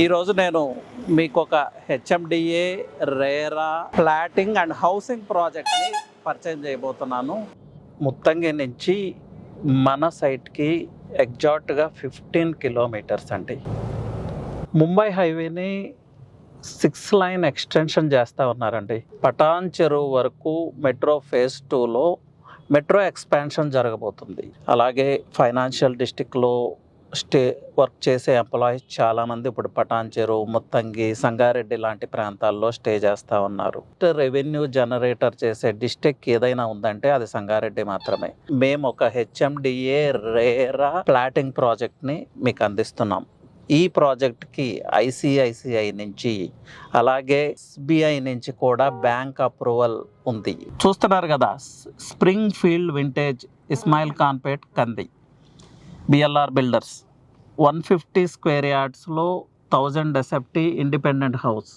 ఈరోజు నేను మీకు ఒక HMDA RERA plotting and housing ప్రాజెక్ట్ని పరిచయం చేయబోతున్నాను. ముత్తంగి నుంచి మన సైట్కి ఎగ్జాక్ట్గా ఫిఫ్టీన్ కిలోమీటర్స్ అండి. ముంబై హైవేని సిక్స్ లైన్ ఎక్స్టెన్షన్ చేస్తూ ఉన్నారండి. పటాన్ చెరువు వరకు మెట్రో ఫేజ్ టూలో మెట్రో ఎక్స్పాన్షన్ జరగబోతుంది. అలాగే ఫైనాన్షియల్ డిస్టిక్లో స్టే వర్క్ చేసే ఎంప్లాయీస్ చాలామంది ఇప్పుడు పటాన్ చెరువు ముత్తంగి సంగారెడ్డి లాంటి ప్రాంతాల్లో స్టే చేస్తూ ఉన్నారు. రెవెన్యూ జనరేటర్ చేసే డిస్టిక్ ఏదైనా ఉందంటే అది సంగారెడ్డి మాత్రమే. మేము ఒక హెచ్ఎండిఏ రేరా ప్లాటింగ్ ప్రాజెక్ట్ని మీకు అందిస్తున్నాం. ఈ ప్రాజెక్ట్కి ఐసిఐసిఐ నుంచి అలాగే ఎస్బీఐ నుంచి కూడా బ్యాంక్ అప్రూవల్ ఉంది. చూస్తున్నారు కదా Springfield vintage Ismailkhanpet Kandi. BLR builders one fifty square యార్డ్స్లో thousand SFT independent house